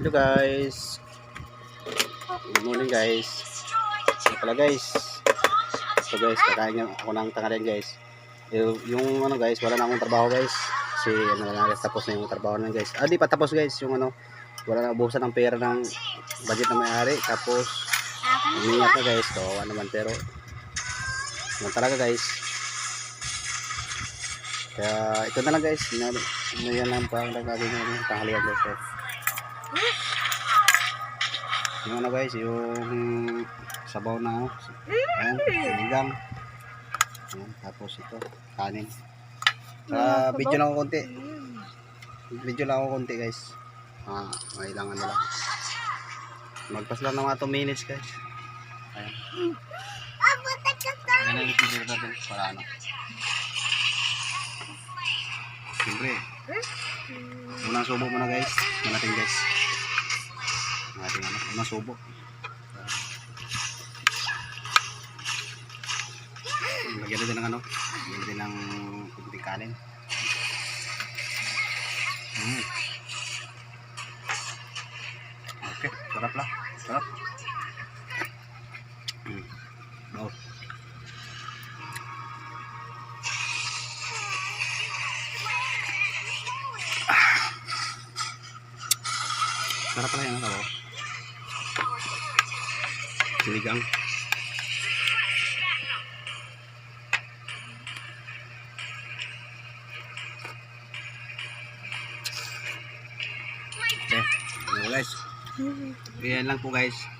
Hello guys. Good morning guys. Ito pala guys. So guys, kakain ako ng tanghalian guys. Yung, ano guys, wala na akong trabaho guys. Kasi ano na guys, tapos na yung trabaho na guys. Ah, di pa tapos guys, yung ano, wala na ubusan ng pera ng budget na may-ari. Tapos, umiingat na guys. So, ano naman pero, ano talaga guys. Kaya, ito na lang guys. Na, na yan lang pa ang gagawin ng tanghalian guys. So, yung ano guys, yung sabaw na oh. Ayan, sinigang. Ayan, tapos ito, kanin. Sa video lang ako konti. Video lang ako konti guys. Ah, may ilang ano lang. Magpas lang ng mga 2 minutes guys. Ayan. Ayan ang video natin para ano. Siyempre, unang subo muna guys. Manating guys. Ang ating ano, unang subo. Lagyan natin ng ano, lagyan natin ng kunting kanin. Mm. Okay, sarap lang. Sarap. Mm. Oh. Sarap pala yan, ano? Sinigang. Okay, ano guys? Yan lang po guys.